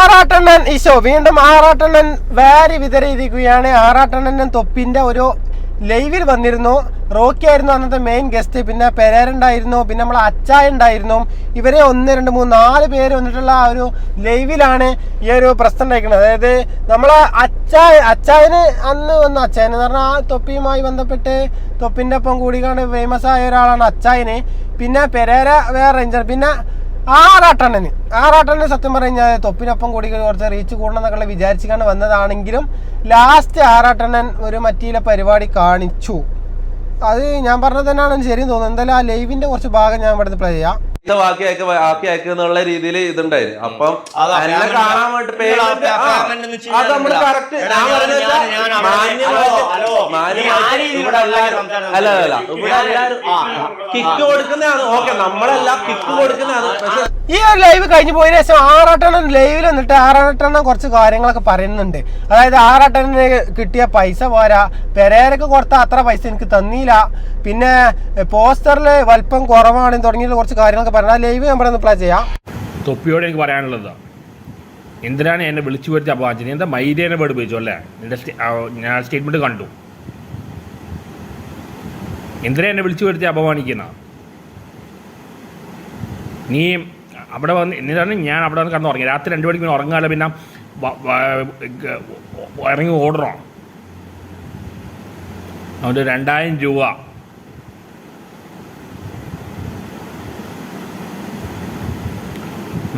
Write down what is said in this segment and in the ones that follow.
ആറാട്ടെണ്ണൻ ഈശോ വീണ്ടും ആറാട്ടണ്ണൻ വാരി വിതറിയിരിക്കുകയാണ്. ആറാട്ടെണ്ണൻ തൊപ്പിന്റെ ഒരു ലൈവിൽ വന്നിരുന്നു. റോക്കി ആയിരുന്നു അന്നത്തെ മെയിൻ ഗസ്റ്റ് പിന്നെ പെരേരുണ്ടായിരുന്നു പിന്നെ നമ്മളെ അച്ചായ ഉണ്ടായിരുന്നു. ഇവരെ ഒന്ന് രണ്ട് മൂന്ന് നാല് പേര് വന്നിട്ടുള്ള ആ ഒരു ലൈവിലാണ് ഈ ഒരു പ്രശ്നം ഉണ്ടായിരിക്കുന്നത്. അതായത് നമ്മളെ അച്ചായ അച്ചായന് അന്ന് വന്ന അച്ചായൻ എന്ന് പറഞ്ഞാൽ ആ തൊപ്പിയുമായി ബന്ധപ്പെട്ട് തൊപ്പിന്റെ ഒപ്പം കൂടിക്കാണ്ട് ഫേമസ് ആയ ഒരാളാണ് അച്ചായന്. പിന്നെ പെരേര വേറെ റേഞ്ചർ പിന്നെ ആറാട്ടണ്ണന്. ആറാട്ടണ്ണന് സത്യം പറഞ്ഞാൽ തൊപ്പിനൊപ്പം കൂടി കുറച്ച് റീച്ച് കൂടണം എന്നൊക്കെ വിചാരിച്ചുകൊണ്ട് വന്നതാണെങ്കിലും ലാസ്റ്റ് ആറാട്ടണ്ണൻ ഒരു മറ്റീലെ പരിപാടി കാണിച്ചു. അത് ഞാൻ പറഞ്ഞത് തന്നെയാണ് ശരി തോന്നുന്നത് എന്തായാലും ആ ലൈവിന്റെ കുറച്ച് ഭാഗം ഞാൻ ഇവിടുന്ന് പ്ലേ ചെയ്യാം. ബാക്കി അയക്ക് ബാക്കി അയക്ക് എന്നുള്ള രീതിയിൽ ഇതുണ്ടായിരുന്നു. അപ്പം അതാ, എന്നെ കാണാൻ വേണ്ടി വെച്ച് അത് നമ്മൾ കഴിഞ്ഞാൽ ഞാൻ പറഞ്ഞത് അല്ല അല്ല ഇവിടെ എല്ലാവരും കിക്ക് കൊടുക്കുന്നതാണ്. ഓക്കെ നമ്മളെല്ലാം കിക്ക് കൊടുക്കുന്നതാണ്. പക്ഷെ ഈ ഒരു ലൈവ് കഴിഞ്ഞു പോയതിനു ശേഷം ആറാട്ടെണ്ണം ലൈവിൽ വന്നിട്ട് ആറാട്ടെണ്ണം കുറച്ച് കാര്യങ്ങളൊക്കെ പറയുന്നുണ്ട്. അതായത് ആറാട്ടെണ്ണന് കിട്ടിയ പൈസ പോരാ. പെരേരക്ക് കൊടുത്ത അത്ര പൈസ എനിക്ക് തന്നില്ല. പിന്നെ പോസ്റ്ററിൽ വലിപ്പം കുറവാണ് തുടങ്ങിയ കുറച്ച് കാര്യങ്ങളൊക്കെ പറഞ്ഞു. പറഞ്ഞാൽ ലൈവ് ഞാൻ ഇവിടെ പ്ലേ ചെയ്യാം. തൊപ്പിയോട് എനിക്ക് പറയാനുള്ളത്. എന്തിനാണ് എന്നെ വിളിച്ചു വരുത്തി അപമാനിച്ചത് നീ എന്താ മൈരേനെ ഉപയോഗിച്ചു അല്ലേ? നിന്റെ ഞാൻ സ്റ്റേറ്റ്മെന്റ് കണ്ടു. എന്തിനാ എന്നെ വിളിച്ചു വരുത്തി അപമാനിക്കുന്ന? നീ അവിടെ വന്ന് എന്നിട്ടാണ് ഞാൻ അവിടെ വന്ന് കിടന്ന് രാത്രി രണ്ട് മണിക്ക് പിന്നെ ഉറങ്ങാതെ പിന്നെ ഇറങ്ങി ഓടണം. അതുകൊണ്ട് രണ്ടായിരം രൂപ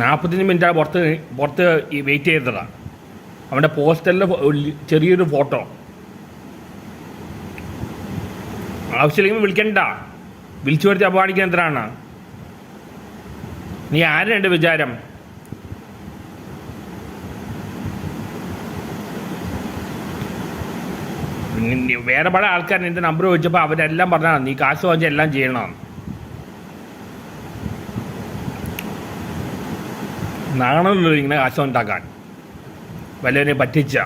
നാൽപ്പത്തഞ്ച് മിനിറ്റ് പുറത്ത് പുറത്ത് വെയിറ്റ് ചെയ്തതാണ് അവന്റെ പോസ്റ്ററിൽ ചെറിയൊരു ഫോട്ടോ. ആവശ്യമില്ലെങ്കിൽ വിളിക്കണ്ട. വിളിച്ചു വരുത്തി അപമാനിക്കാൻ എന്തിനാണ്? നീ ആരും എന്റെ വിചാരം? വേറെ പല ആൾക്കാർ എന്റെ നമ്പർ ചോദിച്ചപ്പോൾ അവരെല്ലാം പറഞ്ഞാണ് നീ കാശ് വാങ്ങിച്ച് എല്ലാം ചെയ്യണം. നാണല്ലോ ഇങ്ങനെ കാശ് ഉണ്ടാക്കാൻ വല്ലവരെ പറ്റിച്ച.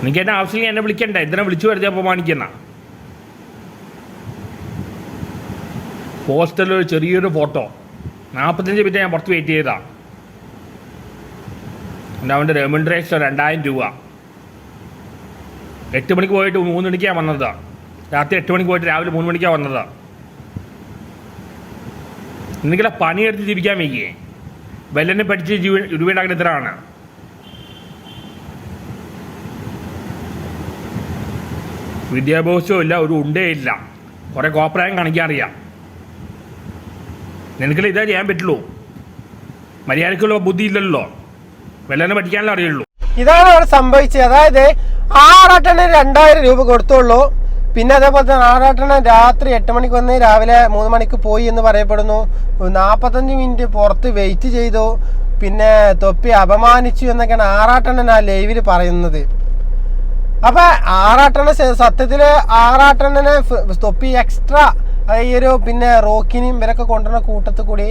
എനിക്ക് എന്നെ ആവശ്യമില്ല എന്നെ വിളിക്കണ്ട. എന്തിനാ വിളിച്ചു വരുത്തി അപമാനിക്കുന്ന. പോസ്റ്ററിൽ ഒരു ചെറിയൊരു ഫോട്ടോ. നാൽപ്പത്തഞ്ച് മിനിറ്റ് ഞാൻ പുറത്ത് വെയിറ്റ് ചെയ്താ എന്റെ അവന്റെ റെമുണ്ടറേഷൻ രണ്ടായിരം രൂപ. എട്ട് മണിക്ക് പോയിട്ട് മൂന്ന് മണിക്കാണ് വന്നത്. രാത്രി എട്ട് മണിക്ക് പോയിട്ട് രാവിലെ മൂന്ന് മണിക്കാണ് വന്നത്. നിങ്ങളെ പണിയെടുത്ത് ജീവിക്കാൻ വയ്യേ. വല്ലനെ പഠിച്ച് ജീവ രൂപയുണ്ടാക്കുന്ന ഇത്രയാണ് വിദ്യാഭ്യാസവും ഇല്ല ഒരു ഉണ്ടേ ഇല്ല. കുറെ കോപ്രായം കാണിക്കാൻ അറിയാം. നിനക്കല്ല ഇതാ ചെയ്യാൻ പറ്റുള്ളൂ? മര്യാദക്കുള്ള ബുദ്ധി ഇല്ലല്ലോ. വെല്ലനെ പഠിക്കാനല്ലേ അറിയുള്ളൂ. ഇതാണ് അവിടെ സംഭവിച്ചത്. അതായത് ആറാട്ടണ്ണന് രണ്ടായിരം രൂപ കൊടുത്തുള്ളൂ. പിന്നെ അതേപോലെ തന്നെ ആറാട്ടണ രാത്രി എട്ട് മണിക്ക് വന്ന് രാവിലെ മൂന്ന് മണിക്ക് പോയി എന്ന് പറയപ്പെടുന്നു. നാൽപ്പത്തഞ്ച് മിനിറ്റ് പുറത്ത് വെയിറ്റ് ചെയ്തു. പിന്നെ തൊപ്പി അപമാനിച്ചു എന്നൊക്കെയാണ് ആറാട്ടണ്ണൻ ആ ലൈവിൽ പറയുന്നത്. അപ്പം ആറാട്ടണ്ണ സത്യത്തിൽ ആറാട്ടണ്ണനെ തൊപ്പി എക്സ്ട്രാ ഈ ഒരു പിന്നെ റോക്കിനെയും ഇവരൊക്കെ കൊണ്ടുവരുന്ന കൂട്ടത്തിൽ കൂടി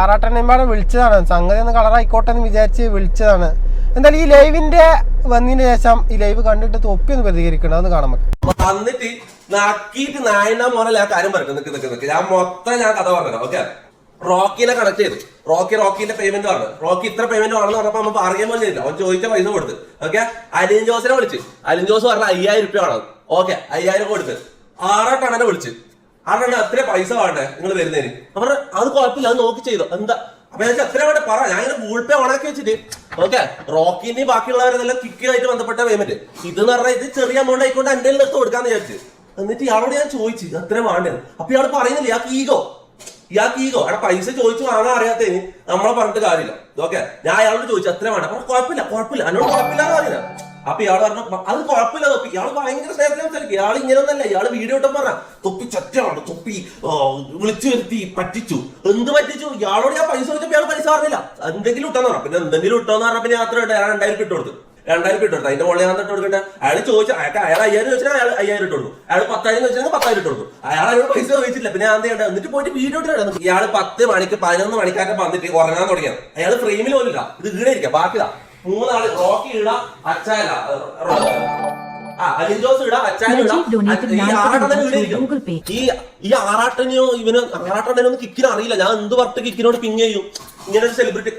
ആറാട്ടെണ്ണമ്പാടെ വിളിച്ചതാണ്. സംഗതി ഒന്ന് കളറായിക്കോട്ടെ എന്ന് വിചാരിച്ച് വിളിച്ചതാണ്. എന്തായാലും ഈ ലൈവിന്റെ വന്നതിന് ശേഷം ഈ ലൈവ് കണ്ടിട്ട് തൊപ്പി ഒന്ന് പ്രതികരിക്കണമെന്ന് കാണാൻ പറ്റും വന്നിട്ട് നക്കിയിട്ട് നായനാ മോനല്ല ആ കാര്യം പറഞ്ഞു നിക്ക് ഞാൻ മൊത്തം ഞാൻ കഥ പറഞ്ഞു ഓക്കെ റോക്കിനെ കണക്ട് ചെയ്തു. റോക്കി റോക്കിന്റെ പേയ്മെന്റ് പറഞ്ഞു റോക്കി ഇത്ര പേയ്മെന്റ് ആണെന്ന് പറഞ്ഞപ്പോ നമ്മൾ പറയാൻ പോലും അവൻ ചോദിച്ച പൈസ കൊടുത്ത് ഓക്കെ അലിൻ ജോസിനെ വിളിച്ച്. അലിൻ ജോസ് പറഞ്ഞ അയ്യായിരം രൂപ വേണം. ഓക്കെ അയ്യായിരം കൊടുത്ത്. ആറാട്ടണനെ വിളിച്ച്. ആറെണ്ണ അത്ര പൈസ വേണ്ടേ? നിങ്ങൾ വരുന്നതിന് അവർ അത് കുഴപ്പമില്ല അത് നോക്കി ചെയ്തു. എന്താ? അപ്പൊ ഞാൻ അത്ര അവിടെ പറ. ഞാൻ ഇങ്ങനെ ഗൂഗിൾ പേ ഓണാക്കി വെച്ചിട്ട്. ഓക്കെ റോക്കിന്റെ ബാക്കിയുള്ളവരെല്ലാം കിക്കായിട്ട് ബന്ധപ്പെട്ട പേയ്മെന്റ് ഇത് എന്ന് പറഞ്ഞാൽ ഇത് ചെറിയ എമൗണ്ട് ആയിക്കൊണ്ട് എന്റെ എടുത്ത് കൊടുക്കാന്ന് വിചാരിച്ചു. എന്നിട്ട് ഇയാളോട് ഞാൻ ചോദിച്ചു അത്ര വേണ്ടത് അപ്പൊ ഇയാൾ പറയുന്നില്ല ഇയാൾക്ക് ഈഗോ ഇയാൾക്ക് ഈഗോ അവിടെ പൈസ ചോദിച്ചു വാങ്ങാൻ അറിയാത്തതിന് നമ്മളെ പറഞ്ഞിട്ട് കാര്യമില്ല. ഓക്കെ ഞാൻ അയാളോട് ചോദിച്ചു എത്ര വേണ്ട. അപ്പൊ കുഴപ്പമില്ല കുഴപ്പമില്ല. എന്നോട് കുഴപ്പമില്ല എന്ന് പറഞ്ഞില്ല. അപ്പൊ ഇയാൾ പറഞ്ഞു അത് കുഴപ്പമില്ല തൊപ്പി. ഇയാൾ ഭയങ്കര സ്നേഹത്തിൽ സംസാരിക്കും. ഇയാൾ ഇങ്ങനെ ഒന്നല്ല ഇയാൾ വീഡിയോ ഇട്ടം പറഞ്ഞ തൊപ്പി ചറ്റാണ് തൊപ്പി വിളിച്ചു വരുത്തി പറ്റിച്ചു. എന്ത് പറ്റിച്ചു? ഇയാളോട് ഞാൻ പൈസ ചോദിച്ചപ്പോ ഇയാൾ പൈസ പറഞ്ഞില്ല. എന്തെങ്കിലും ഇട്ടെന്ന് പറഞ്ഞു. പിന്നെ എന്തെങ്കിലും ഇട്ടോന്ന് ഞാൻ അത്ര ഇട്ട് രണ്ടായിരം ഇട്ട് കൊടുത്തു. രണ്ടായിരം ഇട്ട് കൊടുത്തു. അതിന്റെ മുകളിൽ ഞാൻ ഇട്ട് കൊടുക്കട്ടെ അയാൾ ചോദിച്ചു അയാൾക്ക് അയാൾ അയ്യായിരം ചോദിച്ചാൽ അയാൾ അയ്യായിരം ഇട്ട് കൊടുത്തു. അയാൾ പത്തായിരം ചോദിച്ചാൽ പത്തായിരം ഇട്ട് കൊടുത്തു. അയാൾ അയാൾ പൈസ ചോദിച്ചില്ല. പിന്നെ ഞാൻ എന്ത് എന്നിട്ട് പോയിട്ട് വീഡിയോ ഇട്ട് ഇയാൾ പത്ത് മണിക്ക് പതിനൊന്ന് മണിക്കാരൊക്കെ വന്നിട്ട് ഉറങ്ങാൻ തുടങ്ങിയത്. അയാൾ ഫ്രെയിമിൽ പോലില്ല ഇത് ഈടെ ഇരിക്കാം ബാക്കിതാ മൂന്നാൾ റോക്കി ഇട അച്ചാല ആ അലിൻ ജോസ് ഇടാം donated ഈ 9,000 ആറാട്ടനെ to വിളിയിരിക്കും. Google Pay. ഈ ആറാട്ടനെയോ ഇവന് ആറാട്ടനെയൊന്നും കിക്കിന് അറിയില്ല. ഞാൻ എന്ത് പറഞ്ഞിട്ട് കിക്കിനോട് പിങ് ചെയ്യും? ഇങ്ങനെ ഒരു സെലിബ്രിറ്റി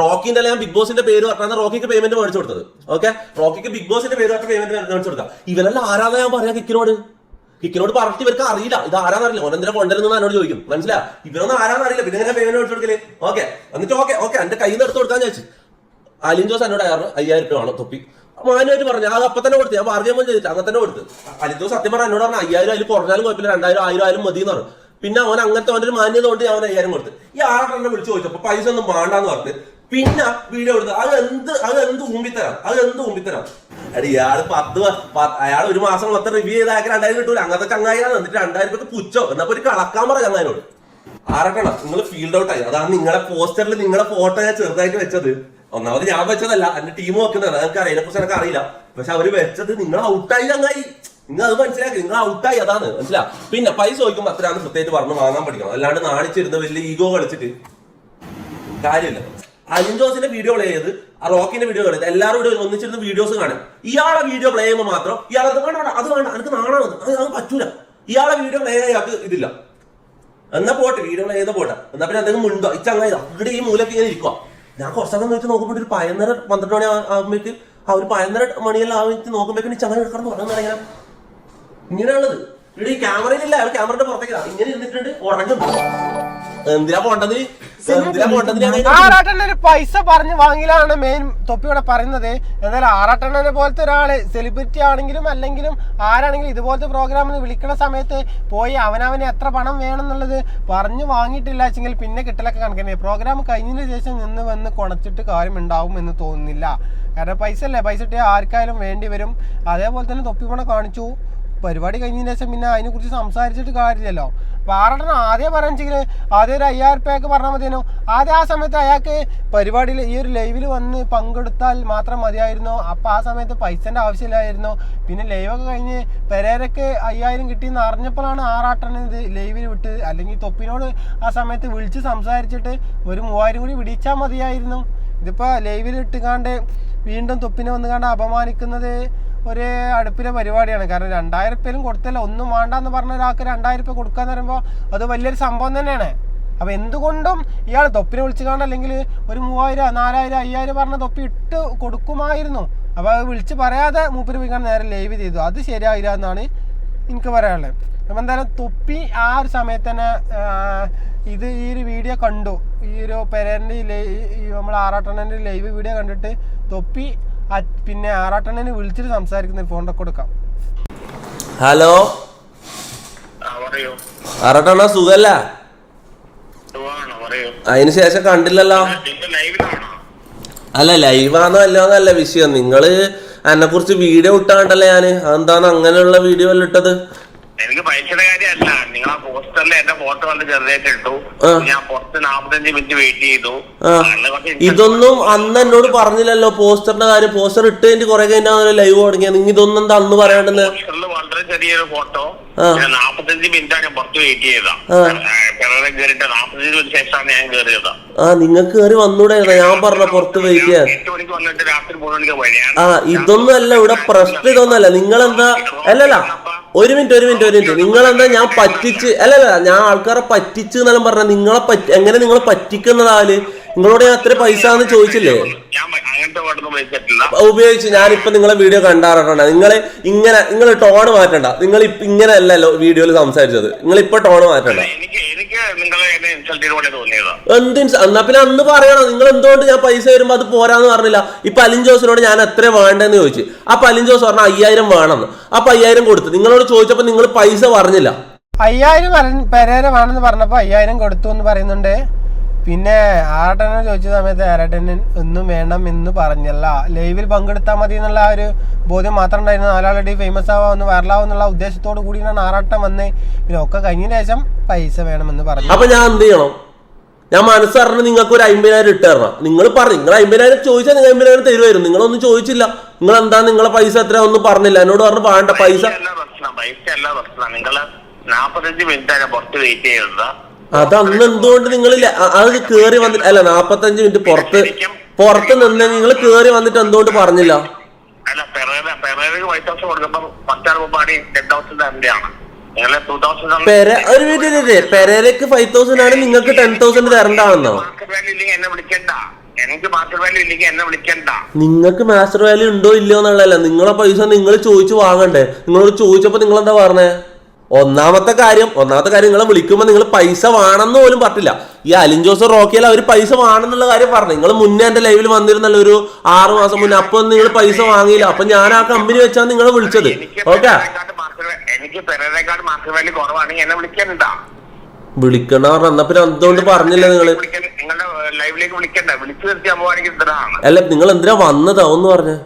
റോക്കിന്റെ അല്ല ഞാൻ ബിഗ് ബോസിന്റെ പേര് പറഞ്ഞാൽ റോക്കിക്ക് പേയ്മെന്റ് മേടിച്ചു കൊടുത്തത്. ഓക്കെ റോക്കിക്ക് ബിഗ് ബോസിന്റെ പേര് പറഞ്ഞ പേയ്മെന്റ് മേടിച്ചു കൊടുക്കാം. ഇവനെല്ലാം ആരാധന ഞാൻ പറയാം കിക്കിനോട്? കിക്കിനോട് പറഞ്ഞിട്ട് ഇവർക്ക് അറിയില്ല. ഇത് ആരാന്നറിയില്ല ഓനെന്തിനാ കൊണ്ടുവരുന്ന എന്നോട് ചോദിക്കും. മനസ്സിലാ ഇവരൊന്നും ആരാന്ന് അറിയില്ല. പിന്നെ എങ്ങനെ പേയ്മെന്റ് മേടിച്ചു കൊടുക്കൽ? ഓക്കെ എന്നിട്ട് ഓക്കെ ഓക്കെ എന്റെ കയ്യിൽ നിന്ന് എടുത്ത് കൊടുക്കാൻ ചോദിച്ചു അലിൻ ജോസ് എന്നോട് അയ്യായിരം രൂപ വേണം തൊപ്പി. മാനുമായിട്ട് പറഞ്ഞു അത് അപ്പൊ തന്നെ കൊടുത്തു ഞാൻ ബാർഗൈൻ ചെയ്തിട്ട് അങ്ങനെ തന്നെ കൊടുത്തു. അലിൻ ജോസ് സത്യം പറഞ്ഞ എന്നോട് പറഞ്ഞു അയ്യായിരം അതിൽ കുറഞ്ഞാലും കുഴപ്പമില്ല രണ്ടായിരം ആയിരം ആയാലും മതി എന്ന് പറഞ്ഞു. പിന്നെ അവൻ അങ്ങനത്തെ അവന്റെ ഒരു മാന്യത കൊണ്ട് ഞാൻ അയ്യായിരം കൊടുത്തു. ഈ ആളെ വിളിച്ചു ചോദിച്ചപ്പോൾ പൈസ ഒന്നും വേണ്ടാന്ന് പറഞ്ഞു പിന്നെ വീഡിയോ എടുത്ത് അത് എന്ത് അത് എന്ത് ഊമ്പിത്തരാം അത് എന്ത് ഊമ്പിത്തരാം? അടി ഇയാൾ പത്ത് അയാൾ ഒരു മാസം മൊത്തം റിവ്യൂ ചെയ്താൽ രണ്ടായിരം കിട്ടൂല അങ്ങനത്തെ ചങ്ങായിയാണ് എന്നിട്ട് രണ്ടായിരം രൂപ പുച്ചോ എന്നപ്പോ ഒരു കളക്കാൻ പറ ചങ്ങായിനോട്. ആരൊക്കെ നിങ്ങൾ ഫീൽഡ് ഔട്ടായി അതാണ് നിങ്ങളെ പോസ്റ്ററിൽ നിങ്ങളെ ഫോട്ടോ ഞാൻ ചെറുതായിട്ട് വെച്ചത്. ഒന്നാമത് ഞാൻ വെച്ചതല്ല എന്റെ ടീം വെക്കുന്നതാണ്. എനിക്ക് അറിയില്ല കുറിച്ച് എനിക്ക് അറിയില്ല. പക്ഷെ അവർ വെച്ചത് നിങ്ങൾ ഔട്ടായി ചങ്ങായി നിങ്ങൾ അത് മനസ്സിലാക്കി. നിങ്ങൾ ഔട്ടായി അതാണ്. മനസ്സിലാ? പിന്നെ പൈസ ചോദിക്കുമ്പോൾ അത്രയാണ് പ്രത്യേകിച്ച് പറഞ്ഞു വാങ്ങാൻ പഠിക്കണം. അല്ലാണ്ട് നാണിച്ചിരുന്ന വലിയ ഈഗോ കളിച്ചിട്ട് കാര്യമില്ല. അലിൻ ജോസിന്റെ വീഡിയോ പ്ലേ ചെയ്ത് ആ റോക്കിന്റെ വീഡിയോ കളിച്ചത് എല്ലാവരും കൂടി ഒന്നിച്ചിരുന്ന് വീഡിയോസ് കാണും. ഇയാളെ വീഡിയോ പ്ലേ ചെയ്യുമ്പോൾ മാത്രം ഇയാൾ അത് വേണ്ട അത് വേണ്ട. എനിക്ക് നാണാണ് അത് പറ്റൂല. ഇയാളെ വീഡിയോ പ്ലേ ചെയ്യാൻ ഇതില്ല. എന്നാ പോട്ടെ വീഡിയോ പ്ലേ ചെയ്ത പോട്ടെ. എന്നാ പിന്നെ എന്തെങ്കിലും മുണ്ടോ? ഇച്ചങ്ങനെ അവിടെ ഈ മൂലക്ക് ഇങ്ങനെ ഇരിക്കുക ഞാൻ കുറച്ചൊക്കെ വെച്ച് നോക്കുമ്പോൾ ഒരു പതിനൊന്നര പന്ത്രണ്ട് മണി ആകുമ്പോഴേക്ക് ആ ഒരു പതിനൊന്നര മണിയെല്ലാം ആവുമ്പോൾ നോക്കുമ്പോഴേക്കും ചങ്ങന കിടക്കണം എന്ന് ഇങ്ങനെ ഇങ്ങനെയുള്ളത് ഇവിടെ ഈ ക്യാമറയിലില്ല അയാൾ ക്യാമറയുടെ പുറത്തേക്ക്. ഇങ്ങനെ ഇരുന്നിട്ടുണ്ട് ഉറങ്ങുന്നു എന്തിനാ പോണ്ടത്? എന്തിനാ പോണ്ടത് ഞാൻ ആറാട്ടണ്ണന് പൈസ പറഞ്ഞു വാങ്ങിലാണ് മെയിൻ തൊപ്പിയോടെ പറയുന്നത്. എന്നാൽ ആറാട്ടണ്ണനെ പോലത്തെ ഒരാൾ സെലിബ്രിറ്റി ആണെങ്കിലും അല്ലെങ്കിലും ആരാണെങ്കിലും ഇതുപോലത്തെ പ്രോഗ്രാമിൽ വിളിക്കുന്ന സമയത്ത് പോയി അവനവന് എത്ര പണം വേണം എന്നുള്ളത് പറഞ്ഞു വാങ്ങിയിട്ടില്ല വെച്ചെങ്കിൽ പിന്നെ കിട്ടലൊക്കെ കണക്കന്നെ പ്രോഗ്രാം കഴിഞ്ഞതിന് ശേഷം നിന്ന് വന്ന് കൊണച്ചിട്ട് കാര്യം ഉണ്ടാവും എന്ന് തോന്നുന്നില്ല. കാരണം പൈസ അല്ലേ? പൈസ കിട്ടിയാൽ ആർക്കായാലും വേണ്ടി വരും. അതേപോലെ തന്നെ തൊപ്പി പണം കാണിച്ചു. പരിപാടി കഴിഞ്ഞതിന് ശേഷം പിന്നെ അതിനെക്കുറിച്ച് സംസാരിച്ചിട്ട് കാര്യമില്ലല്ലോ. പാറട്ടൻ ആദ്യം പറഞ്ഞെങ്കിൽ ആദ്യം ഒരു അയ്യായിരം റുപ്യൊക്കെ പറഞ്ഞാൽ മതിയേനു ആദ്യം ആ സമയത്ത് അയാൾക്ക് പരിപാടിയിൽ ഈ ഒരു ലൈവിൽ വന്ന് പങ്കെടുത്താൽ മാത്രം മതിയായിരുന്നു? അപ്പോൾ ആ സമയത്ത് പൈസന്റെ ആവശ്യമില്ലായിരുന്നു. പിന്നെ ലൈവൊക്കെ കഴിഞ്ഞ് പെരേരക്ക് അയ്യായിരം കിട്ടിയെന്ന് അറിഞ്ഞപ്പോഴാണ് ആറാട്ടൻ ഇത് ലൈവിൽ വിട്ട് അല്ലെങ്കിൽ തൊപ്പിനോട് ആ സമയത്ത് വിളിച്ച് സംസാരിച്ചിട്ട് ഒരു മൂവായിരം കൂടി വിടിച്ചാൽ മതിയായിരുന്നു. ഇതിപ്പോൾ ലൈവിൽ ഇട്ടുകാണ്ട് വീണ്ടും തൊപ്പിനെ വന്നുകാണ്ട് അപമാനിക്കുന്നത് ഒരു അടുപ്പിലെ പരിപാടിയാണ്. കാരണം രണ്ടായിരം റുപ്യയിലും കൊടുത്തില്ല. ഒന്നും വേണ്ടെന്ന് പറഞ്ഞ ഒരാൾക്ക് രണ്ടായിരം റുപ്യ കൊടുക്കാന്ന് പറയുമ്പോൾ അത് വലിയൊരു സംഭവം തന്നെയാണ്. അപ്പൊ എന്തുകൊണ്ടും ഇയാൾ തൊപ്പിനെ വിളിച്ചു കാണാൻ അല്ലെങ്കിൽ ഒരു മൂവായിരം നാലായിരം അയ്യായിരം പറഞ്ഞ തൊപ്പി ഇട്ട് കൊടുക്കുമായിരുന്നു. അപ്പോൾ അത് വിളിച്ച് പറയാതെ മൂപ്പര് പോയിക്കാണ് നേരെ ലൈവ് ചെയ്തു. അത് ശരിയായില്ല എന്നാണ് എനിക്ക് പറയാനുള്ളത്. അപ്പം എന്തായാലും തൊപ്പി ആ ഒരു സമയത്ത് തന്നെ ഇത് ഈ ഒരു വീഡിയോ കണ്ടു. ഈ ഒരു പെരേന്റെ നമ്മൾ ആറാട്ടണ്ണന്റെ ലൈവ് വീഡിയോ കണ്ടിട്ട് തൊപ്പി പിന്നെ ആറാട്ടണ്ണനെ വിളിച്ചിട്ട് സംസാരിക്കുന്ന ഫോൺ കൊടുക്കാം ഹലോ ആറാട്ടണ്ണ സുഖല്ല? അതിന് ശേഷം കണ്ടില്ലല്ലോ? അല്ല ലൈവാന്നോ അല്ലോന്നല്ല വിഷയം. നിങ്ങൾ എന്നെ കുറിച്ച് വീഡിയോ ഇട്ടാണ്ടല്ലേ ഞാൻ? അതെന്താന്ന് അങ്ങനെയുള്ള വീഡിയോ അല്ല ഇട്ടത്? എനിക്ക് പൈസയുടെ കാര്യമല്ല. നിങ്ങൾ ആ പോസ്റ്ററിൽ എന്റെ ഫോട്ടോ കണ്ട് ചെറുതായിട്ട് ഇട്ടു. ഞാൻ പുറത്ത് നാപ്പത്തഞ്ച് മിനിറ്റ് വെയിറ്റ് ചെയ്തു. ഇതൊന്നും അന്ന് എന്നോട് പറഞ്ഞില്ലല്ലോ പോസ്റ്ററിന്റെ കാര്യം. പോസ്റ്റർ ഇട്ട് കഴിഞ്ഞിട്ട് കുറെ കഴിഞ്ഞാൽ ലൈവ് തുടങ്ങിയത്. നിങ്ങൾ ഇതൊന്നും എന്താ അന്ന് പറയാണ്ടെന്ന്? പോസ്റ്ററിൽ വളരെ ചെറിയൊരു ഫോട്ടോ ആ. നാപ്പത്തഞ്ച് മിനിറ്റ് ഞാൻ പുറത്ത് വെയിറ്റ് ചെയ്താ. പിറകെ നാപ്പത്തഞ്ച് ശേഷമാണ് ഞാൻ കയറിയത് ആ നിങ്ങൾക്ക് കയറി വന്നൂടെ ഞാൻ പറഞ്ഞ പുറത്ത് വെയിറ്റ് ചെയ്യാൻ. വന്നിട്ട് രാത്രി മൂന്ന് ആ ഇതൊന്നും അല്ല ഇവിടെ പ്രശ്നം ഇതൊന്നും അല്ല നിങ്ങളെന്താ അല്ലല്ല. ഒരു മിനിറ്റ് ഒരു മിനിറ്റ് ഒരു മിനിറ്റ്. നിങ്ങളെന്താ ഞാൻ പറ്റിച്ച് അല്ലല്ല ഞാൻ ആൾക്കാരെ പറ്റിച്ച് എന്നെല്ലാം പറഞ്ഞ നിങ്ങളെ പറ്റി എങ്ങനെ നിങ്ങൾ പറ്റിക്കുന്നതാൽ നിങ്ങളോട് ഞാൻ അത്ര പൈസ എന്ന് ചോദിച്ചില്ലേ? ഉപയോഗിച്ച് ഞാനിപ്പോ നിങ്ങളെ വീഡിയോ കണ്ടാറണ്ട നിങ്ങൾ ഇങ്ങനെ നിങ്ങൾ ടോൺ മാറ്റണ്ട. നിങ്ങൾ ഇപ്പൊ ഇങ്ങനെ അല്ലല്ലോ വീഡിയോയിൽ സംസാരിച്ചത്. നിങ്ങൾ ഇപ്പൊ ടോൺ മാറ്റണ്ട എന്ത് എന്നാ പിന്നെ അന്ന് പറയണം. നിങ്ങൾ എന്തുകൊണ്ട് ഞാൻ പൈസ വരുമ്പോ അത് പോരാന്ന് പറഞ്ഞില്ല. ഇപ്പൊ അലിൻ ജോസിനോട് ഞാൻ എത്ര വേണ്ടെന്ന് ചോദിച്ചു. അപ്പൊ അലിൻ ജോസ് പറഞ്ഞ അയ്യായിരം വേണമെന്ന് അപ്പൊ അയ്യായിരം കൊടുത്തു. നിങ്ങളോട് ചോദിച്ചപ്പോ നിങ്ങൾ പൈസ പറഞ്ഞില്ല. അയ്യായിരം പെരേര വേണമെന്ന് പറഞ്ഞപ്പോ അയ്യായിരം കൊടുത്തു എന്ന് പറയുന്നുണ്ട്. പിന്നെ ആറാട്ടനെ ചോദിച്ച സമയത്ത് ആറാട്ടനൻ ഒന്നും വേണം എന്ന് പറഞ്ഞല്ല. ലൈവിൽ പങ്കെടുത്താൽ മതി എന്നുള്ള ആ ഒരു ബോധ്യം മാത്രം ഉണ്ടായിരുന്നു. നാലാളടി ഫേമസ് ആവാമെന്ന് വരലാവെന്നുള്ള ഉദ്ദേശത്തോട് കൂടിയാണ് ആറാട്ടം വന്ന്. പിന്നെ ഒക്കെ കഴിഞ്ഞ ശേഷം പൈസ വേണമെന്ന് പറഞ്ഞു. അപ്പൊ ഞാൻ എന്ത് ചെയ്യണം? ഞാൻ മനസ്സറിഞ്ഞ് നിങ്ങൾക്ക് ഒരു അമ്പതിനായിരം ഇട്ട് തരണം. നിങ്ങൾ പറഞ്ഞു നിങ്ങൾ അമ്പതിനായിരം ചോദിച്ചാൽ നിങ്ങൾ അമ്പതിനായിരം തരുമായിരുന്നു നിങ്ങളൊന്നും ചോദിച്ചില്ല. നിങ്ങൾ എന്താ നിങ്ങളെ പൈസ എത്ര ഒന്നും പറഞ്ഞില്ല. എന്നോട് പറഞ്ഞു വേണ്ട പൈസ. പൈസ അല്ല പ്രശ്നം. നിങ്ങൾ നാപ്പത്തഞ്ച് മിനിറ്റ് ആണ് പുറത്ത് വെയിറ്റ് ചെയ്തത് അത് അന്ന് എന്തുകൊണ്ട് നിങ്ങൾ അത് കേറി വന്നിട്ട് അല്ല നാപ്പത്തഞ്ച് മിനിറ്റ് പുറത്ത് പുറത്ത് നിന്ന് നിങ്ങൾ കേറി വന്നിട്ട് എന്തുകൊണ്ട് പറഞ്ഞില്ല? അല്ല കൊടുക്കുമ്പോൾ മുമ്പാടി ടെൻ തൗസൻഡ് പെരേരക്ക് ഫൈവ് തൗസൻഡ് ആണ് നിങ്ങൾക്ക് ടെൻ തൗസൻഡ് തരണ്ടാണെന്നോ എന്നെ വിളിക്കണ്ട. എനിക്ക് മാർക്കറ്റ് വാല്യൂ ഇല്ലെങ്കിൽ എന്നെ വിളിക്കണ്ട. നിങ്ങൾക്ക് മാസ്റ്റർ വാല്യൂ ഉണ്ടോ ഇല്ലയോ എന്നുള്ളതല്ല. നിങ്ങളെ പൈസ നിങ്ങൾ ചോദിച്ചു വാങ്ങണ്ടേ? നിങ്ങളോട് ചോദിച്ചപ്പോ നിങ്ങൾ എന്താ പറഞ്ഞേ? ഒന്നാമത്തെ കാര്യം ഒന്നാമത്തെ കാര്യം നിങ്ങളെ വിളിക്കുമ്പോൾ നിങ്ങൾ പൈസ വേണമെന്ന് പോലും പറഞ്ഞില്ല. ഈ അലിൻ ജോസ് റോക്കിയാൽ അവർ പൈസ വേണമെന്നുള്ള കാര്യം പറഞ്ഞു. നിങ്ങൾ മുന്നേ എന്റെ ലൈവിൽ വന്നിരുന്നല്ലോ ഒരു ആറ് മാസം മുന്നേ. അപ്പൊ നിങ്ങൾ പൈസ വാങ്ങിയില്ല. അപ്പൊ ഞാൻ ആ കമ്പനി വെച്ചാണ് നിങ്ങളെ വിളിച്ചത്. ഓക്കെ? എനിക്ക് വാല്യൂ കുറവാണെങ്കിൽ എന്നെ വിളിക്കണ്ട? വിളിക്കണ പറഞ്ഞ എന്നാ പിന്നെ എന്തുകൊണ്ട് പറഞ്ഞില്ല നിങ്ങൾ നിങ്ങളുടെ ലൈവിലേക്ക് വിളിക്കണ്ട. വിളിച്ചു അല്ല നിങ്ങൾ എന്തിനാ വന്നതാ ഒന്ന് പറഞ്ഞേ?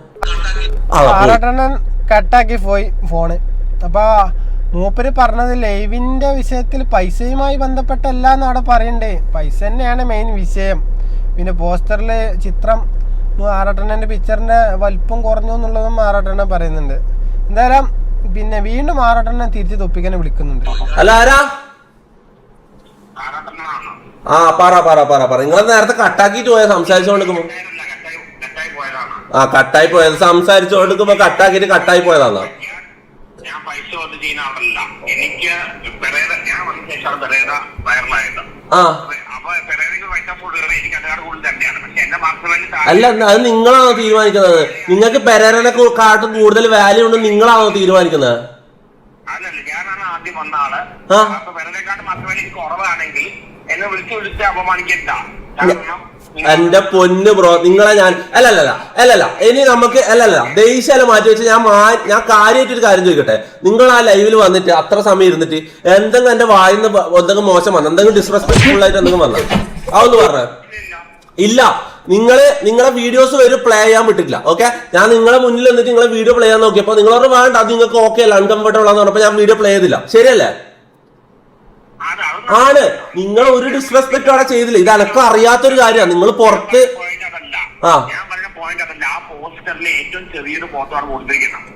ആ കട്ടാക്കി പോയി ഫോണ്. അപ്പൊ മൂപ്പര് പറഞ്ഞത് ലൈവിന്റെ വിഷയത്തിൽ പൈസയുമായി ബന്ധപ്പെട്ടല്ല എന്നാണ് പറയണ്ടേ. പൈസ തന്നെയാണ് മെയിൻ വിഷയം. പിന്നെ പോസ്റ്ററിൽ ചിത്രം ആറാട്ടെണ്ണന്റെ പിക്ചറിന്റെ വലിപ്പം കുറഞ്ഞു എന്നുള്ളതും ആറാട്ടെണ്ണൻ പറയുന്നുണ്ട്. എന്തായാലും പിന്നെ വീണ്ടും ആറാട്ടെണ്ണൻ തിരിച്ച് തൊപ്പിക്കാൻ വിളിക്കുന്നുണ്ട്. അല്ല ആരാ? ആ പറ പറ പറ പറ. നിങ്ങൾ നേരത്തെ കട്ടാക്കിട്ട് പോയാ സംസാരിച്ചു കട്ടായി കട്ടായി പോയതാണ്. ആ കട്ടായി പോയത്. സംസാരിച്ചോണ്ടിരിക്കുമ്പോ കട്ടാക്കിട്ട് കട്ടായി പോയതാണോ ഞാൻ- പൈസ വന്ന് ചെയ്യുന്ന ആളല്ല. എനിക്ക് പെരേര ഞാൻ വന്ന ശേഷമാണ് പെരേര വൈറലായത്. അല്ല അത് നിങ്ങളാണോ തീരുമാനിക്കുന്നത്? നിങ്ങൾക്ക് പെരേരനെ കാട്ടും കൂടുതൽ വാല്യൂ ഉണ്ട് നിങ്ങളാണോ തീരുമാനിക്കുന്നത്? അല്ലല്ല ഞാനാണ് ആദ്യം വന്ന ആൾ. അപ്പൊ പെരേരക്കാട്ട് കുറവാണെങ്കിൽ എന്നെ വിളിച്ചു വിളിച്ച് അപമാനിക്കണ്ട. കാരണം എന്റെ പൊന്ന് ബ്രോ നിങ്ങളെ ഞാൻ അല്ലല്ല അല്ലല്ല ഇനി നമുക്ക് അല്ലല്ല ദേഷ്യല മാറ്റി വെച്ച് ഞാൻ ഞാൻ കാര്യമായിട്ടൊരു കാര്യം ചോദിക്കട്ടെ? നിങ്ങൾ ആ ലൈവിൽ വന്നിട്ട് അത്ര സമയം ഇരുന്നിട്ട് എന്തെങ്കിലും എന്റെ വായിന്ന് എന്തെങ്കിലും മോശം വന്നു? എന്തെങ്കിലും ഡിസ്റെസ്പെക്ട്ഫുൾ ആയിട്ട് എന്തെങ്കിലും വന്നു? അതൊന്ന് പറഞ്ഞ. ഇല്ല നിങ്ങൾ നിങ്ങളെ വീഡിയോസ് വരും പ്ലേ ചെയ്യാൻ പറ്റില്ല ഓക്കെ ഞാൻ നിങ്ങളെ മുന്നിൽ എന്നിട്ട് നിങ്ങളെ വീഡിയോ പ്ലേ ചെയ്യാൻ നോക്കിയപ്പോ നിങ്ങളോട് വേണ്ട അത് നിങ്ങൾക്ക് ഓക്കെ അല്ല അൺകംഫർട്ടബിൾ ആണെന്ന് പറഞ്ഞപ്പോ ഞാൻ വീഡിയോ പ്ലേ ചെയ്തില്ല. ശരിയല്ലേ? ആണ്. നിങ്ങൾ ഒരു ഡിസ്റെസ്പെക്ട് അവിടെ ചെയ്തില്ല. ഇത് എനക്കും അറിയാത്തൊരു കാര്യമാണ്. നിങ്ങൾ പുറത്ത് ആ.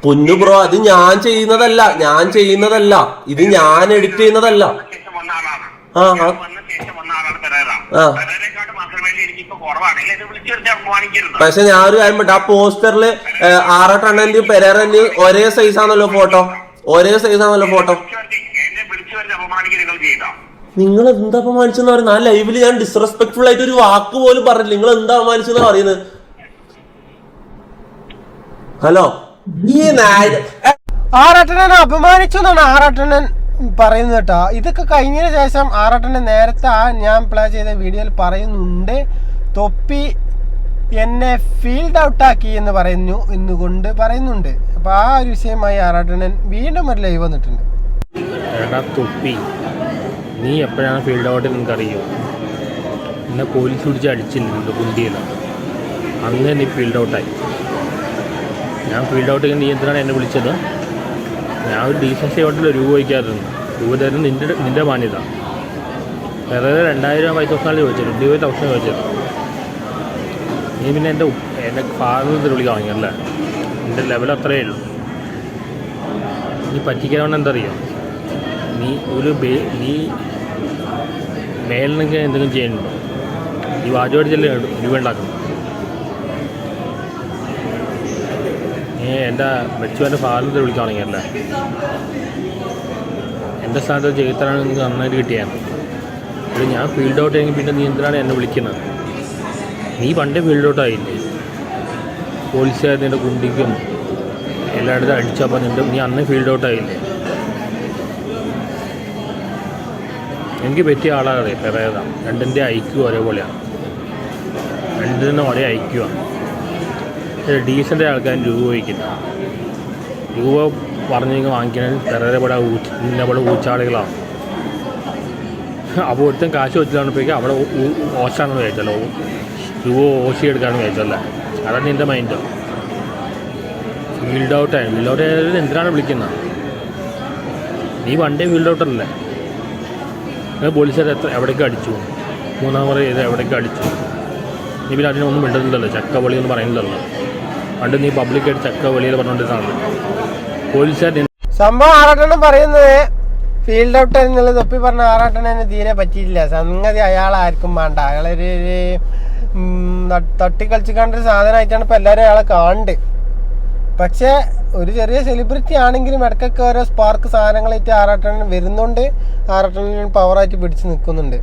പൊന്നു ബ്രോ അത് ഞാൻ ചെയ്യുന്നതല്ല. ഞാൻ ചെയ്യുന്നതല്ല. ഇത് ഞാൻ എഡിറ്റ് ചെയ്യുന്നതല്ല. ആ, പക്ഷെ ഞാൻ ഒരു കാര്യം പറ്റും ആ പോസ്റ്ററിൽ ആറട്ടെണ്ണന്റെയും പെരേറന്റെയും ഒരേ സൈസ് ആണല്ലോ ഫോട്ടോ ഒരേ സൈസ് ആണല്ലോ ഫോട്ടോ നിങ്ങൾ എന്താ അപമാനിച്ചെന്ന് പറയുന്നത്? ആ ലൈവിൽ ഞാൻ ഡിസ്റെസ്പെക്ട്ഫുൾ ആയിട്ട് ഒരു വാക്ക് പോലും പറഞ്ഞില്ല നിങ്ങൾ എന്താ അപമാനിച്ചെന്ന് പറയുന്നത്? ഹലോ? ഈ നായ ആറാട്ടണ്ണൻ അപമാനിച്ചു എന്നാണ് ആറാട്ടനൻ പറയുന്നത് കേട്ടോ. ഇതൊക്കെ കഴിഞ്ഞതിന് ശേഷം ആറാട്ടണ്ണൻ നേരത്തെ ആ ഞാൻ പ്ലേ ചെയ്ത വീഡിയോയിൽ പറയുന്നുണ്ട്. തൊപ്പി എന്നെ ഫീൽഡ് ഔട്ടാക്കി എന്ന് പറയുന്നു എന്നുകൊണ്ട് പറയുന്നുണ്ട്. അപ്പോൾ ആ ഒരു വിഷയമായി ആറാട്ടനൻ വീണ്ടും ഒരു ലൈവ് വന്നിട്ടുണ്ട്. എടാ തൊപ്പി. നീ എപ്പോഴാണ് ഫീൽഡ് ഔട്ട് നിനക്കറിയോ? എന്നെ പോലീസ് പിടിച്ച് അടിച്ചില്ല നിന്റെ അങ്ങനെ നീ ഫീൽഡ് ഔട്ടായി ഞാൻ ഫീൽഡ് ഔട്ട് നീ എന്തിനാണ് എന്നെ വിളിച്ചത്? ഞാൻ ഒരു ഡീസൻസി ഹോട്ടലിൽ രൂപ വയ്ക്കാറുണ്ട് രൂപ തരുന്നത് നിന്റെ നിന്റെ മാന്യത. വേറെ രണ്ടായിരം ഫൈവ് തൗസൻഡ് ചോദിച്ചത്. ട്വന്റി ഫൈവ് തൗസൻഡ് ചോദിച്ചത്. നീ പിന്നെ എന്റെ എന്റെ ഫാദറിൽ വിളിക്കാൻ വാങ്ങിയല്ലേ എന്റെ ലെവൽ അത്രയേ ഉള്ളൂ. നീ പറ്റിക്കാൻ എന്താ അറിയോ? നീ ഒരു നീ മേലിനൊക്കെ എന്തെങ്കിലും ചെയ്യുന്നുണ്ടോ? ഈ വാജുവാടി രൂപ ഉണ്ടാക്കുന്നു. നീ എന്റെ വെച്ചുവന്റെ ഫാദറിൽ വിളിക്കുകയാണെങ്കിൽ അല്ലേ എന്റെ സ്ഥാനത്ത് ചെയ്തിട്ടാണ് നിങ്ങൾക്ക് നന്നായിട്ട് കിട്ടിയാണ് ഇത് ഞാൻ ഫീൽഡ് ഔട്ട് ആയെങ്കിൽ പിന്നെ നീ എന്തിനാണ് എന്നെ വിളിക്കുന്നത്? നീ പണ്ടേ ഫീൽഡ് ഔട്ട് ആയില്ലേ? പോലീസുകാർ നിന്റെ കുണ്ടിക്കും എല്ലായിടത്തും അടിച്ചപ്പോൾ നിന്റെ നീ അന്ന് ഫീൽഡ് ഔട്ട് ആയില്ലേ? എനിക്ക് പറ്റിയ ആളാണ് പെറേതാ രണ്ടിന്റെ ഐക്യു ഒരേപോലെയാണ്. രണ്ടിനും ഒരേ ഐക്യമാണ്. ഡീസന്റ് ആൾക്കാർ രൂപ വയ്ക്കില്ല രൂപ പറഞ്ഞു കഴിഞ്ഞാൽ വാങ്ങിക്കാൻ പെറേര ഇവിടെ ഊച്ച ഇന്ന ഇവിടെ ഊച്ചാളികളാണ് അപ്പോൾ ഒരുത്തൻ കാശ് വെച്ചിട്ടാകുമ്പോഴേക്കും അവിടെ ഓശാണെന്ന് വിചാരിച്ചല്ലോ. രൂപ ഓശി എടുക്കാണെന്ന് വിചാരിച്ചല്ലേ. അതാണ് എന്റെ മൈൻഡ് ഫീൽഡ് ഔട്ടായി ഫീൽഡ് ഔട്ട് എന്തിനാണ് വിളിക്കുന്നത്? നീ വണ്ടേ ഫീൽഡ് ഔട്ടല്ലേ നിങ്ങൾ പോലീസുകാർ എത്ര എവിടേക്ക് അടിച്ചു? മൂന്നാം മുറ ചെയ്ത് എവിടേക്ക് അടിച്ചു? നീ പിന്നെ അതിനൊന്നും മിണ്ടുന്നില്ലല്ലോ ചക്ക വെളി എന്ന് പറയുന്നില്ലല്ലോ. പണ്ട് നീ പബ്ലിക്കായിട്ട് ചക്ക വെളിയിൽ പറഞ്ഞുകൊണ്ടിരുന്നതാണ് പോലീസുകാർ സംഭവം ആറാട്ടണം പറയുന്നത് ഫീൽഡ് ഔട്ട് എന്നുള്ളത് തൊപ്പി പറഞ്ഞ ആറാട്ടണനെ തീരെ പറ്റിയില്ല സംഗതി അയാൾ ആർക്കും വേണ്ട. അയാളൊരു ഒരു, ഉം, ത- തട്ടിക്കളിച്ച് കണ്ടൊരു സാധനമായിട്ടാണ് ഇപ്പം എല്ലാവരും അയാളെ കാണുന്നത് പക്ഷേ ഒരു ചെറിയ സെലിബ്രിറ്റി ആണെങ്കിലും ഇടയ്ക്കൊക്കെ ഓരോ സ്പാർക്ക് സാധനങ്ങളായിട്ട് ആറാട്ടണ്ണൻ വരുന്നുണ്ട്. ആറാട്ടണ്ണൻ പവറായിട്ട് പിടിച്ച് നിൽക്കുന്നുണ്ട്.